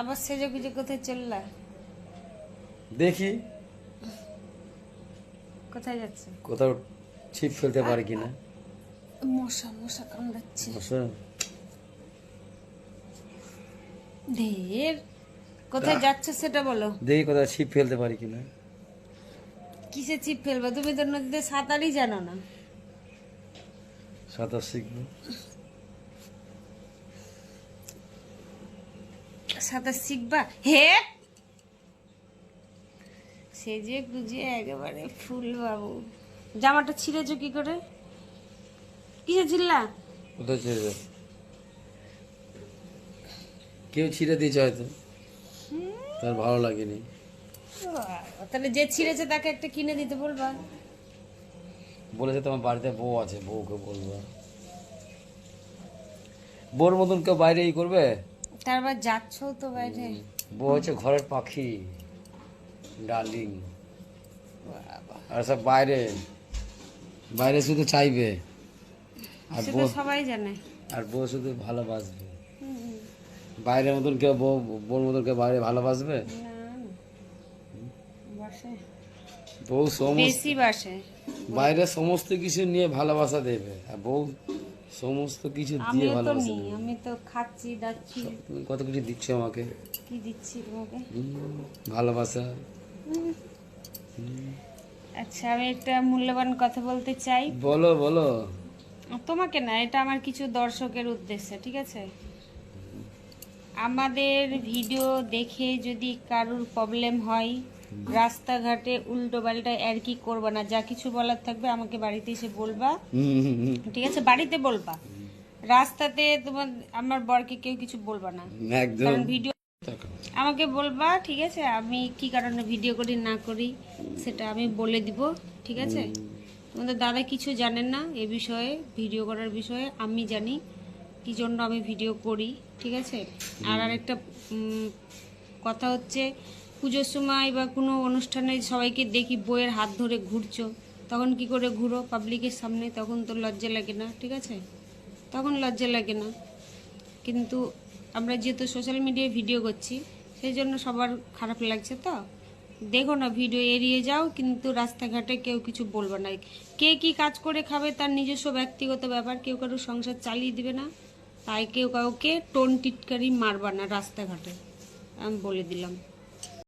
আবার সেজে গুজে কোথায় চললা? দেখি। কোথায় যাচ্ছে? কোথাও ছিপ ফেলতে পারি কিনা। মশা মশা কামড়াচ্ছে। অবশ্য ঢের। কোথায় যাচ্ছে সেটা বলো। দেখি কোথাও ছিপ ফেলতে পারি কিনা। কিসে চিপ ফেলবে? তুমি তো নদীতে সাঁতারই জানো না। সাঁতার শিখব। সাঁতার শিখবা? হে? সেজে গুজে একেবারে ফুল বাবু জামাটা ছিঁড়েছো কি করে? কিসে ছিড়লা? কোথায় ছেড়ে কেউ ছিঁড়ে দিয়েছে হয়তো। তার ভালো লাগেনি। তাহলে যে ছিঁড়েছে তাকে একটা কিনে দিতে বলবা। বলেছে তোমার বাড়িতে বউ আছে বউকে বলব। বউর মতন কেউ বাইরে ই করবে? তারপর যাচ্ছ তো বাইরে? বউ হচ্ছে ঘরের পাখি ডার্লিং। আর সব বাইরে বাইরে শুধু চাইবে। আর বউ সবাই জানে। আর বউ শুধু ভালোবাসবে। বাইরের মতন কেউ বউ বউর মতন কেউ বাইরে ভালোবাসবে। বউ সমস্ত বাইরে সমস্ত কিছু নিয়ে ভালোবাসা দেবে। আর বউ সমস্ত কিছু দিয়ে ভালোবাসা। নিই দেবে আমি তো খাচ্ছি দাচ্ছি তুমি কত কিছু দিচ্ছ আমাকে? কি দিচ্ছি তোমাকে? ভালোবাসা। আচ্ছা আমি একটা মূল্যবান কথা বলতে চাই। বলো বলো। তোমাকে না এটা আমার কিছু দর্শকের উদ্দেশ্যে ঠিক আছে? আমাদের ভিডিও দেখে যদি কারুর প্রবলেম হয় রাস্তাঘাটে উল্টো পাল্টা আর কি করবা না যা কিছু বলার থাকবে আমাকে বাড়িতে এসে বলবা। ঠিক আছে? বাড়িতে বলবা। রাস্তাতে তোমার আমার বরকে কেউ কিছু বলবা না। কারণ ভিডিও আমাকে বলবা ঠিক আছে? আমি কি কারণে ভিডিও করি না করি সেটা আমি বলে দিব ঠিক আছে? তোমাদের দাদা কিছু জানেন না এ বিষয়ে ভিডিও করার বিষয়ে আমি জানি। কি জন্য আমি ভিডিও করি ঠিক আছে? আর আরেকটা কথা হচ্ছে পুজোর সময় বা কোনো অনুষ্ঠানে সবাইকে দেখি বইয়ের হাত ধরে ঘুরছো। তখন কি করে ঘুরো পাবলিকের সামনে? তখন তো লজ্জা লাগে না, ঠিক আছে? তখন লজ্জা লাগে না। কিন্তু আমরা যেহেতু সোশ্যাল মিডিয়ায় ভিডিও করছি, সেই জন্য সবার খারাপ লাগছে তো। দেখো না ভিডিও এড়িয়ে যাও, কিন্তু রাস্তাঘাটে কেউ কিছু বলবে না। কে কি কাজ করে খাবে তার নিজস্ব ব্যক্তিগত ব্যাপার, কেউ কারও সংসার চালিয়ে দিবে না। তাই কেউ কাউকে টোন টিটকারি মারবা না রাস্তাঘাটে, আমি বলে দিলাম।